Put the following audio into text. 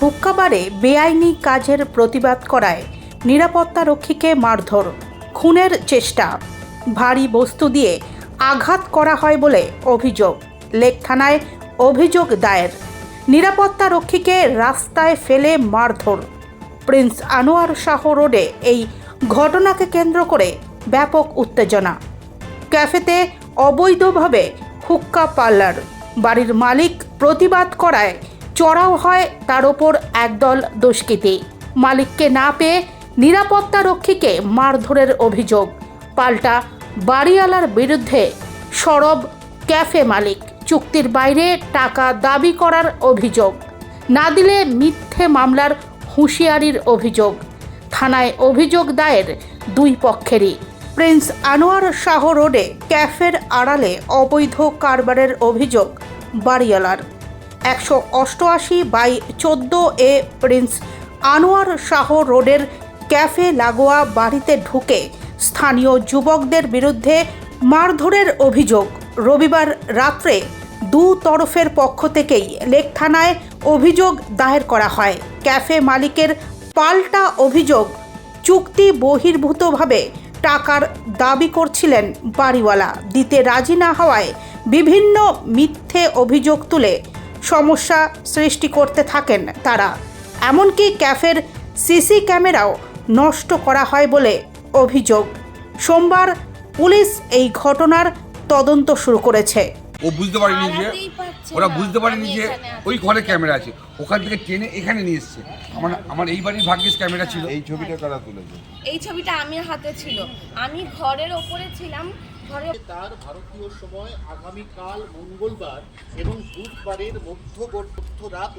হুক্কাবারে বেআইনি কাজের প্রতিবাদ করায় নিরাপত্তা রক্ষীকে মারধর, খুনের চেষ্টা। ভারী বস্তু দিয়ে আঘাত করা হয় বলে অভিযোগ, লেক থানায় অভিযোগ দায়ের। নিরাপত্তা রক্ষীকে রাস্তায় ফেলে মারধর। প্রিন্স আনোয়ার শাহ রোডে এই ঘটনাকে কেন্দ্র করে ব্যাপক উত্তেজনা। ক্যাফেতে অবৈধভাবে হুক্কা পার্লার, বাড়ির মালিক প্রতিবাদ করায় চড়াও হয় তার ওপর একদল দুষ্কৃতী। মালিককে না পেয়ে নিরাপত্তা রক্ষীকে মারধরের অভিযোগ। পাল্টা বাড়িওয়ালার বিরুদ্ধে সরব ক্যাফে মালিক। চুক্তির বাইরে টাকা দাবি করার অভিযোগ। না দিলে মিথ্যে মামলার হুঁশিয়ারির অভিযোগ। থানায় অভিযোগ দায়ের দুই পক্ষেরই। প্রিন্স আনোয়ার শাহ রোডে ক্যাফের আড়ালে অবৈধ কারবারের অভিযোগ বাড়িওয়ালার। একশো অষ্টআশি বাই চোদ্দ এ প্রিন্স আনোয়ার শাহ রোডের ক্যাফে লাগোয়া বাড়িতে ঢুকে স্থানীয় যুবকদের বিরুদ্ধে মারধরের অভিযোগ। রবিবার রাত্রে দু তরফের পক্ষ থেকেই লেক থানায় অভিযোগ দায়ের করা হয়। ক্যাফে মালিকের পাল্টা অভিযোগ চুক্তি বহির্ভূতভাবে টাকার দাবি করছিলেন বাড়িওয়ালা। দিতে রাজি না হওয়ায় বিভিন্ন মিথ্যে অভিযোগ তুলে সমস্যা সৃষ্টি করতে থাকেন তারা। এমনকি ক্যাফের সিসি ক্যামেরাও নষ্ট করা হয় বলে অভিযোগ। সোমবার পুলিশ এই ঘটনার তদন্ত শুরু করেছে। ও বুঝতে পারেনি যে ওরা বুঝতে পারেনি যে ওই ঘরে ক্যামেরা আছে। ওখান থেকে টেনে এখানে নিয়ে এসছে। আমার আমার এই বাড়ির ভাগ্যিস ক্যামেরা ছিল। এই ছবিটা কারা তুলেছে? এই ছবিটা আমি হাতে ছিল। আমি ঘরের ওপরে ছিলাম। তার ভারতীয় সময় আগামীকাল মঙ্গলবার এবং বুধবারের মধ্যবর্তী রাত